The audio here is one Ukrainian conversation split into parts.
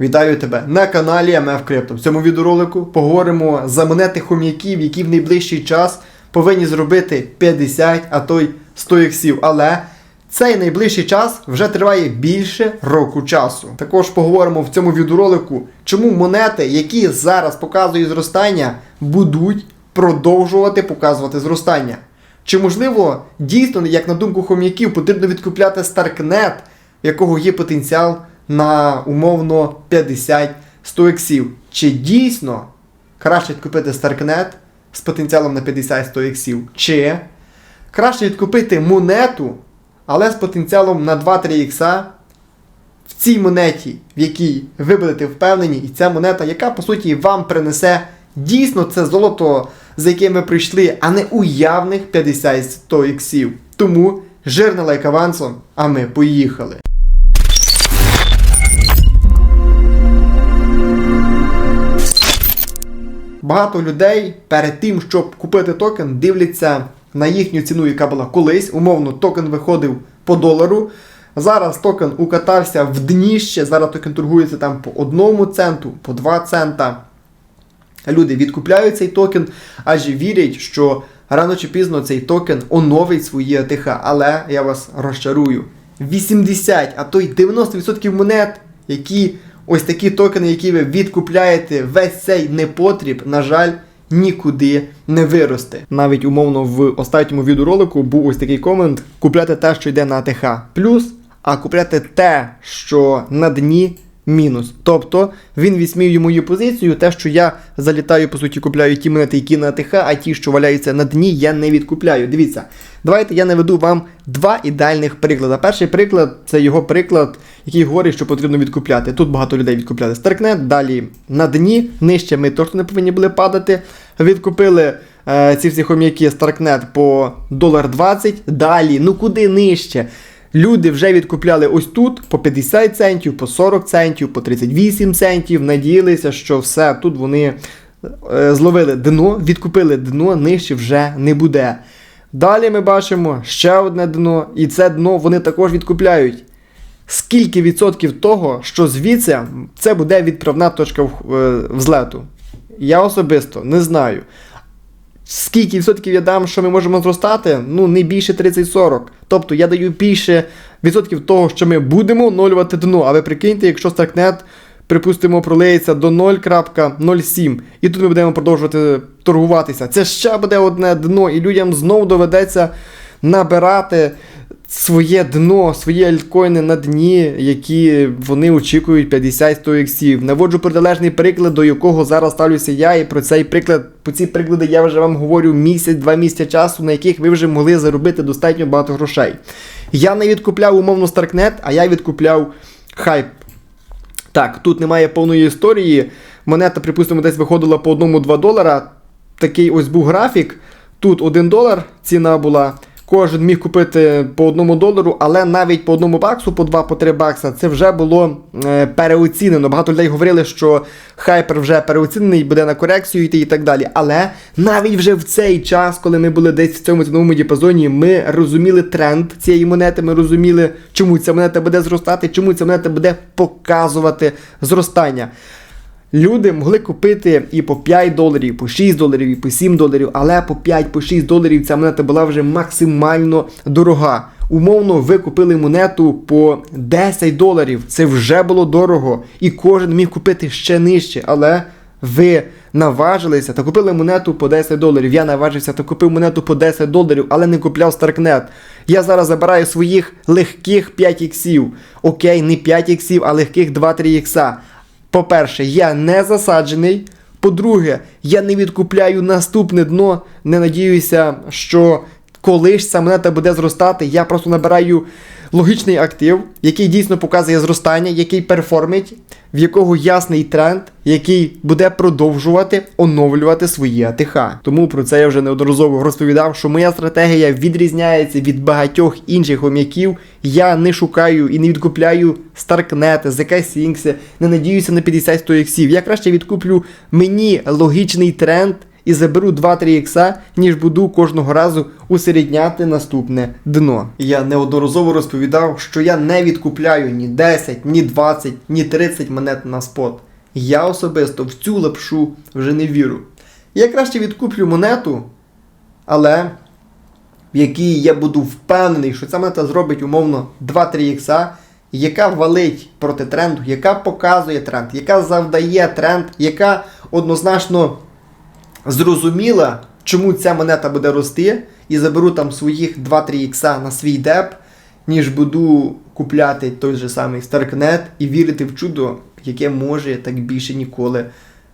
Вітаю тебе на каналі МФ Крипто. В цьому відеоролику поговоримо за монети хом'яків, які в найближчий час повинні зробити 50, а то й 100 іксів. Але цей найближчий час вже триває більше року часу. Також поговоримо в цьому відеоролику, чому монети, які зараз показують зростання, будуть продовжувати показувати зростання. Чи можливо дійсно, як на думку хом'яків, потрібно відкупляти Starknet, в якого є потенціал на умовно 50-100 іксів? Чи дійсно краще відкупити Starknet з потенціалом на 50-100 іксів? Чи краще відкупити монету, але з потенціалом на 2-3 ікса в цій монеті, в якій ви будете впевнені, і ця монета, яка по суті вам принесе дійсно це золото, за яким ви прийшли, а не уявних 50-100 іксів. Тому жирний лайк авансом, а ми поїхали. Багато людей перед тим, щоб купити токен, дивляться на їхню ціну, яка була колись. Умовно, токен виходив по долару. Зараз токен укатався в дніще. Зараз токен торгується там по одному центу, по 2 цента. Люди відкупляють цей токен, адже вірять, що рано чи пізно цей токен оновить свої АТХ. Але я вас розчарую. 80, а то й 90% монет, які ось такі токени, які ви відкупляєте, весь цей непотріб, на жаль, нікуди не виросте. Навіть умовно в останньому відеоролику був ось такий комент: купляти те, що йде на АТХ плюс, а купляти те, що на дні мінус. Тобто він відсміює мою позицію, те, що я залітаю, по суті, купляю ті монети, які на АТХ, а ті, що валяються на дні, я не відкупляю. Дивіться, давайте я наведу вам два ідеальних приклади. Перший приклад це його приклад, який говорить, що потрібно відкупляти. Тут багато людей відкупляли Старкнет, далі на дні, нижче ми точно не повинні були падати. Відкупили е, ці всі хом'яки Старкнет по долар 20, далі, ну куди нижче? Люди вже відкупляли ось тут по 50 центів, по 40 центів, по 38 центів. Надіялися, що все тут вони е, зловили дно, відкупили дно, нижче вже не буде. Далі ми бачимо ще одне дно, і це дно вони також відкупляють. Скільки відсотків того, що звідси це буде відправна точка е, взлету? Я особисто не знаю. Скільки відсотків я дам, що ми можемо зростати? Ну, не більше 30-40. Тобто я даю більше відсотків того, що ми будемо оновлювати дно. А ви прикиньте, якщо Starknet, припустимо, пролиється до 0.07, і тут ми будемо продовжувати торгуватися. Це ще буде одне дно, і людям знову доведеться набирати своє дно, свої альткоїни на дні, які вони очікують 50-100 іксів. Наводжу протилежний приклад, до якого зараз ставлюся я, і про цей приклад, по ці приклади я вже вам говорю місяць-два місяці часу, на яких ви вже могли заробити достатньо багато грошей. Я не відкупляв умовно Starknet, а я відкупляв хайп. Так, тут немає повної історії. Монета, припустимо, десь виходила по 1-2 долара. Такий ось був графік. Тут 1 долар ціна була. Кожен міг купити по 1 долару, але навіть по 1 баксу, по 2, по 3 бакса, це вже було е, переоцінено. Багато людей говорили, що хайпер вже переоцінений, буде на корекцію йти і так далі. Але навіть вже в цей час, коли ми були десь в цьому ціновому діапазоні, ми розуміли тренд цієї монети, ми розуміли, чому ця монета буде зростати, чому ця монета буде показувати зростання. Люди могли купити і по 5 доларів, і по 6 доларів, і по 7 доларів, але по 5 по 6 доларів ця монета була вже максимально дорога. Умовно, ви купили монету по 10 доларів. Це вже було дорого. І кожен міг купити ще нижче. Але ви наважилися та купили монету по 10 доларів. Я наважився та купив монету по 10 доларів, але не купляв Starknet. Я зараз забираю своїх легких 5 іксів. Окей, не 5 іксів, а легких 2-3 ікса. По-перше, я не засаджений. По-друге, я не відкупляю наступне дно. Не надіюся, що колись ця монета буде зростати. Я просто набираю логічний актив, який дійсно показує зростання, який перформить, в якого ясний тренд, який буде продовжувати оновлювати свої АТХ. Тому про це я вже неодноразово розповідав, що моя стратегія відрізняється від багатьох інших хом'яків. Я не шукаю і не відкупляю Старкнети, ЗК Сінкси, не надіюся на 50-100 іксів. Я краще відкуплю мені логічний тренд і заберу 2-3 ікса, ніж буду кожного разу усередняти наступне дно. Я неодноразово розповідав, що я не відкупляю ні 10, ні 20, ні 30 монет на спот. Я особисто в цю лапшу вже не вірю. Я краще відкуплю монету, але в якій я буду впевнений, що ця монета зробить умовно 2-3 ікса, яка валить проти тренду, яка показує тренд, яка завдає тренд, яка однозначно зрозуміла, чому ця монета буде рости, і заберу там своїх 2-3 ікса на свій деп, ніж буду купляти той же самий Starknet і вірити в чудо, яке може так більше ніколи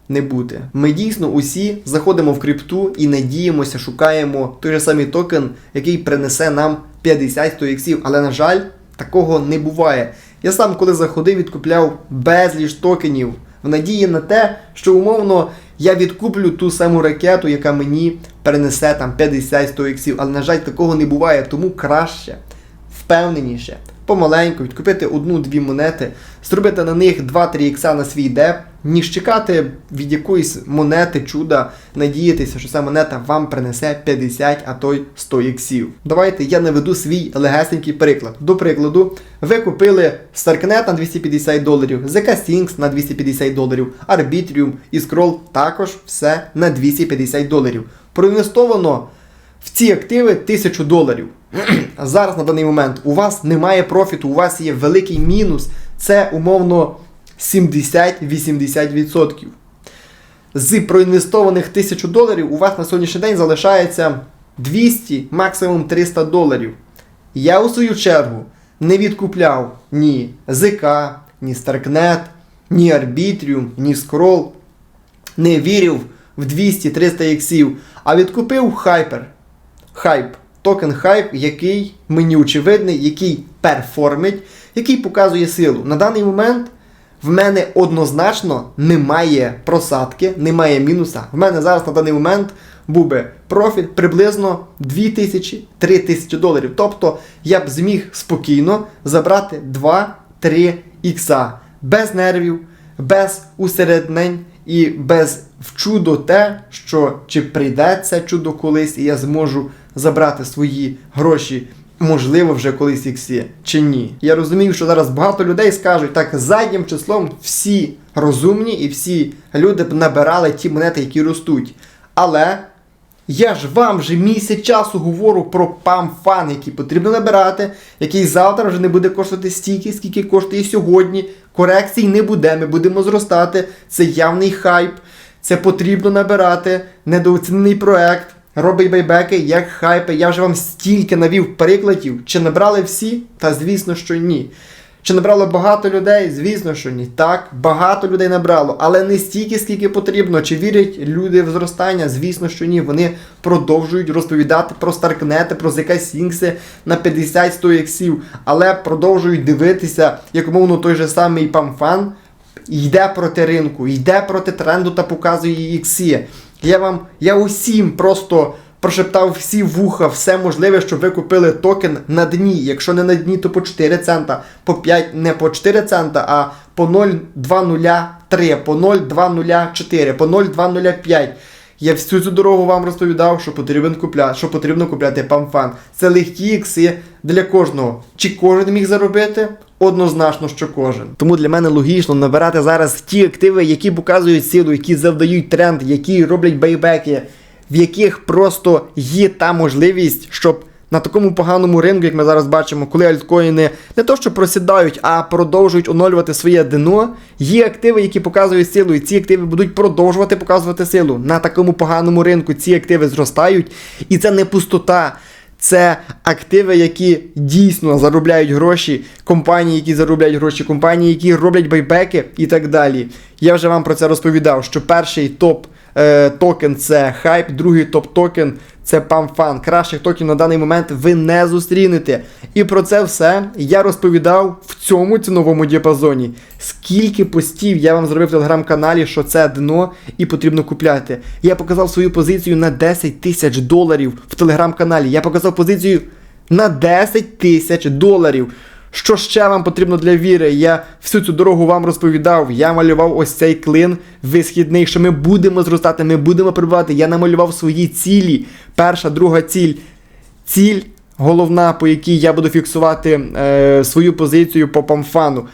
не бути. Ми дійсно усі заходимо в крипту і надіємося, шукаємо той же самий токен, який принесе нам 50-100 іксів, але на жаль, такого не буває. Я сам, коли заходив, відкупляв безліч токенів в надії на те, що умовно я відкуплю ту саму ракету, яка мені перенесе там 50-100 іксів. Але, на жаль, такого не буває, тому краще, впевненіше, помаленьку відкупити одну-дві монети, зробити на них 2-3 ікса на свій деп, ніж чекати від якоїсь монети чуда, надіятися, що ця монета вам принесе 50, а то й 100 іксів. Давайте я наведу свій легесенький приклад. До прикладу, ви купили Starknet на 250 доларів, ZK Sinks на 250 доларів, Arbitrium і Scroll також все на 250 доларів. Проінвестовано в ці активи 1000 доларів. Зараз на даний момент у вас немає профіту, у вас є великий мінус. Це умовно 70-80%. З проінвестованих 1000 доларів у вас на сьогоднішній день залишається 200, максимум 300 доларів. Я у свою чергу не відкупляв ні ЗК, ні Starknet, ні Arbitrium, ні Scroll. Не вірив в 200-300 іксів, а відкупив Hyper. Хайп. Токен Hype, який мені очевидний, який перформить, який показує силу. На даний момент в мене однозначно немає просадки, немає мінуса. В мене зараз на даний момент був би профіт приблизно 2000-3000 доларів. Тобто я б зміг спокійно забрати 2-3 ікса без нервів, без усереднень і без в чудо те, що чи прийде це чудо колись, і я зможу забрати свої гроші. Можливо, вже колись іксі, чи ні. Я розумію, що зараз багато людей скажуть, так заднім числом всі розумні і всі люди б набирали ті монети, які ростуть. Але я ж вам вже місяць часу говорю про памфан, який потрібно набирати, який завтра вже не буде коштувати стільки, скільки коштує сьогодні. Корекцій не буде, ми будемо зростати. Це явний хайп, це потрібно набирати, недооцінений проект. Робить байбеки як хайпи. Я вже вам стільки навів прикладів. Чи набрали всі? Та звісно, що ні. Чи набрало багато людей? Звісно, що ні. Так, багато людей набрало, але не стільки, скільки потрібно. Чи вірять люди в зростання? Звісно, що ні. Вони продовжують розповідати про Старкнети, про ZK Сінкси на 50-100 іксів, але продовжують дивитися, як умовно той же самий Памфан йде проти ринку, йде проти тренду та показує ікси. Я вам, я усім просто прошептав всі вуха, все можливе, щоб ви купили токен на дні. Якщо не на дні, то по 4 цента, по 5, не по 4 цента, а по 0,203, по 0,204, по 0,205. Я всю цю дорогу вам розповідав, що потрібен купляти, що потрібно купляти памфан. Це легкі ікси для кожного. Чи кожен міг заробити? Однозначно, що кожен. Тому для мене логічно набирати зараз ті активи, які показують силу, які завдають тренд, які роблять байбеки, в яких просто є та можливість, щоб на такому поганому ринку, як ми зараз бачимо, коли альткоїни не то що просідають, а продовжують оновлювати своє дно, є активи, які показують силу, і ці активи будуть продовжувати показувати силу. На такому поганому ринку ці активи зростають, і це не пустота. Це активи, які дійсно заробляють гроші, компанії, які заробляють гроші, компанії, які роблять байбеки і так далі. Я вже вам про це розповідав, що перший топ е, токен це хайп, другий топ токен це памфан. Кращих токенів на даний момент ви не зустрінете. І про це все я розповідав в цьому ціновому діапазоні. Скільки постів я вам зробив в телеграм-каналі, що це дно і потрібно купляти. Я показав свою позицію на 10 тисяч доларів в телеграм-каналі. Я показав позицію на 10 тисяч доларів. Що ще вам потрібно для віри? Я всю цю дорогу вам розповідав. Я малював ось цей клин висхідний, що ми будемо зростати, ми будемо прибувати. Я намалював свої цілі. Перша, друга ціль. Ціль головна, по якій я буду фіксувати е, свою позицію по памфану.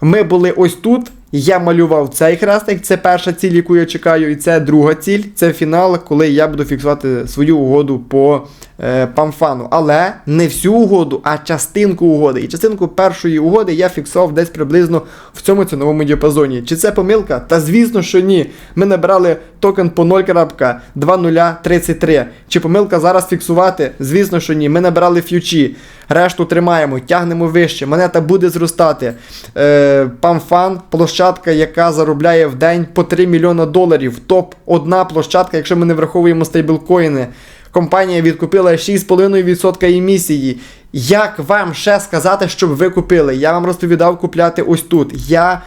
Ми були ось тут. Я малював цей хрестик, це перша ціль, яку я чекаю, і це друга ціль, це фінал, коли я буду фіксувати свою угоду по е, памфану. Але не всю угоду, а частинку угоди. І частинку першої угоди я фіксував десь приблизно в цьому ціновому діапазоні. Чи це помилка? Та звісно, що ні. Ми набирали токен по 0.2033. Чи помилка зараз фіксувати? Звісно, що ні. Ми набирали ф'ючі. Решту тримаємо, тягнемо вище, монета буде зростати. Е, Памфан, площадка, яка заробляє в день по 3 мільйона доларів. Топ одна площадка, якщо ми не враховуємо стейблкоїни. Компанія відкупила 6,5% емісії. Як вам ще сказати, щоб ви купили? Я вам розповідав купляти ось тут. Я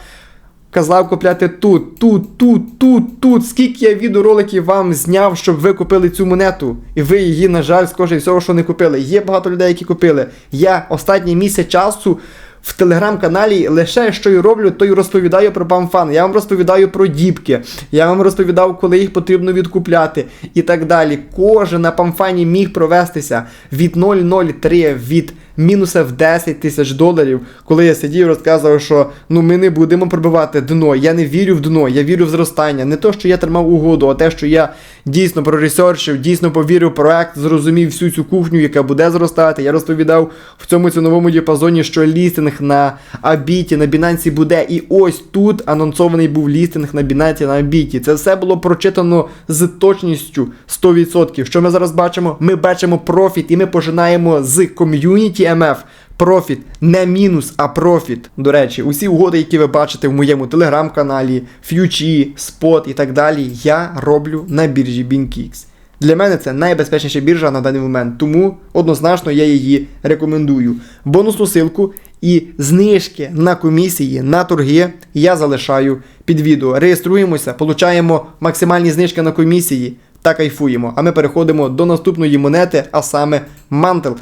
казав купляти тут, тут, тут, тут, тут. Скільки я відеороликів вам зняв, щоб ви купили цю монету, і ви її, на жаль, скоріше всього, що не купили. Є багато людей, які купили. Я останній місяць часу. В телеграм-каналі лише що й роблю, то й розповідаю про памфан. Я вам розповідаю про діпки, я вам розповідав, коли їх потрібно відкупляти і так далі. Кожен на памфані міг провестися від 0,03 від мінуса в 10 тисяч доларів, коли я сидів і розказував, що ну ми не будемо пробивати дно. Я не вірю в дно, я вірю в зростання. Не то, що я тримав угоду, а те, що я дійсно проресерчив, дійсно повірив в проект, зрозумів всю цю кухню, яка буде зростати. Я розповідав в цьому ціновому діапазоні, що лістинг на Абіті, на Binance буде. І ось тут анонсований був лістинг на Binance на Абіті. Це все було прочитано з точністю 100%. Що ми зараз бачимо? Ми бачимо профіт, і ми пожинаємо з ком'юніті МФ. Профіт, не мінус, а профіт. До речі, усі угоди, які ви бачите в моєму телеграм-каналі, ф'ючі, спот і так далі, я роблю на біржі BinkX. Для мене це найбезпечніша біржа на даний момент, тому однозначно я її рекомендую. Бонусну силку і знижки на комісії, на торги я залишаю під відео. Реєструємося, получаємо максимальні знижки на комісії та кайфуємо. А ми переходимо до наступної монети, а саме Мантел.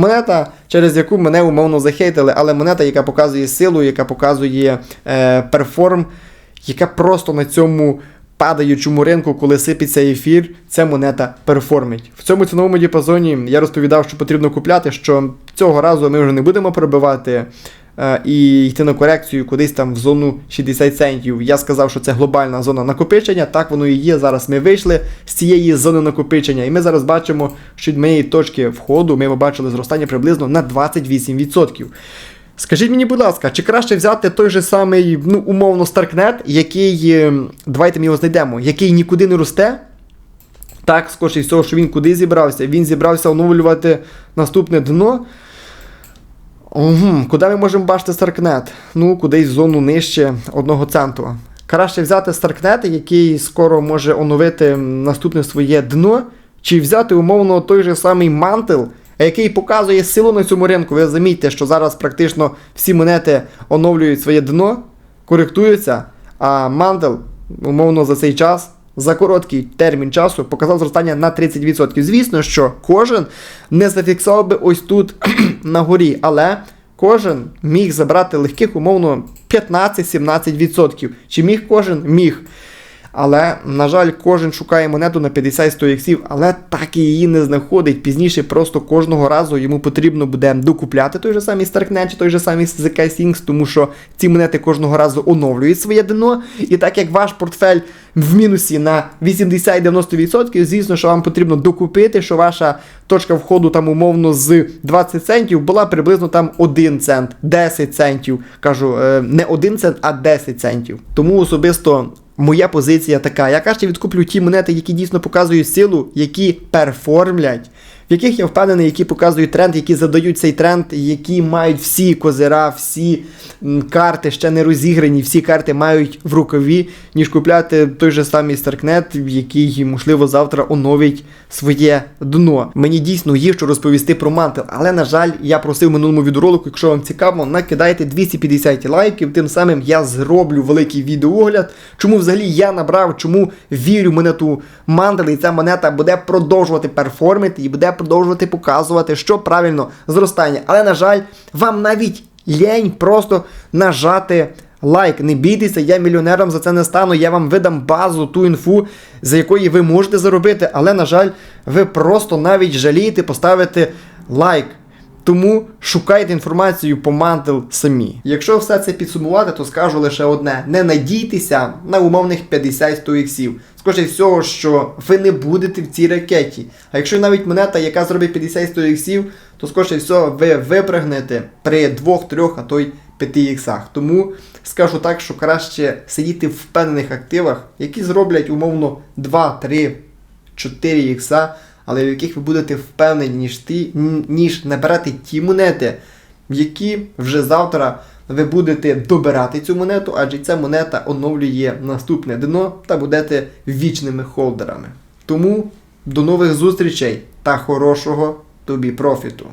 Монета, через яку мене умовно захейтили, але монета, яка показує силу, яка показує е, перформ, яка просто на цьому падаючому ринку, коли сипиться ефір, ця монета перформить. В цьому ціновому діапазоні я розповідав, що потрібно купляти, що цього разу ми вже не будемо пробивати е, і йти на корекцію кудись там в зону 60 центів. Я сказав, що це глобальна зона накопичення. Так воно і є. Зараз ми вийшли з цієї зони накопичення, і ми зараз бачимо, що від моєї точки входу ми побачили зростання приблизно на 28%. Скажіть мені, будь ласка, чи краще взяти той же самий, ну, умовно, Старкнет, який, е, давайте ми його знайдемо, який нікуди не росте? Так, скоріше всього, що він куди зібрався? Він зібрався оновлювати наступне дно. Угу. Куди ми можемо бачити Старкнет? Ну, кудись в зону нижче одного центу. Краще взяти Старкнет, який скоро може оновити наступне своє дно, чи взяти умовно той же самий мантел, який показує силу на цьому ринку. Ви замітьте, що зараз практично всі монети оновлюють своє дно, коректуються, а мантел, умовно, за цей час. За короткий термін часу показав зростання на 30%. Звісно, що кожен не зафіксував би ось тут на горі, але кожен міг забрати легких, умовно, 15-17%. Чи міг кожен? Міг. Але, на жаль, кожен шукає монету на 50-100 іксів, але так і її не знаходить. Пізніше просто кожного разу йому потрібно буде докупляти той же самий Starknet чи той же самий ZK Things, тому що ці монети кожного разу оновлюють своє дно. І так як ваш портфель в мінусі на 80-90%, звісно, що вам потрібно докупити, що ваша точка входу там умовно з 20 центів була приблизно там 1 цент, 10 центів. Кажу, е, не 1 цент, а 10 центів. Тому особисто. Моя позиція така. Я краще відкуплю ті монети, які дійсно показують силу, які перформлять, в яких я впевнений, які показують тренд, які задають цей тренд, які мають всі козира, всі карти ще не розіграні, всі карти мають в рукаві, ніж купляти той же самий Старкнет, який, можливо, завтра оновить своє дно. Мені дійсно є що розповісти про мантел, але, на жаль, я просив минулому відеоролику, якщо вам цікаво, накидайте 250 лайків, тим самим я зроблю великий відеоогляд, чому взагалі я набрав, чому вірю в монету мантел, і ця монета буде продовжувати перформити і буде продовжувати показувати, що правильно зростання. Але, на жаль, вам навіть лень просто нажати лайк. Не бійтеся, я мільйонером за це не стану. Я вам видам базу, ту інфу, за якої ви можете заробити. Але, на жаль, ви просто навіть жалієте поставити лайк. Тому шукайте інформацію по мантел самі. Якщо все це підсумувати, то скажу лише одне: не надійтеся на умовних 50-100 іксів. Скоріше всього, що ви не будете в цій ракеті. А якщо навіть монета, яка зробить 50-100 іксів, то скоріше всього ви випригнете при 2-3, а то й 5 іксах. Тому скажу так, що краще сидіти в впевнених активах, які зроблять умовно 2-3 4 ікса, але в яких ви будете впевнені, ніж ті, ніж набирати ті монети, які вже завтра ви будете добирати цю монету, адже ця монета оновлює наступне дно та будете вічними холдерами. Тому до нових зустрічей та хорошого тобі профіту!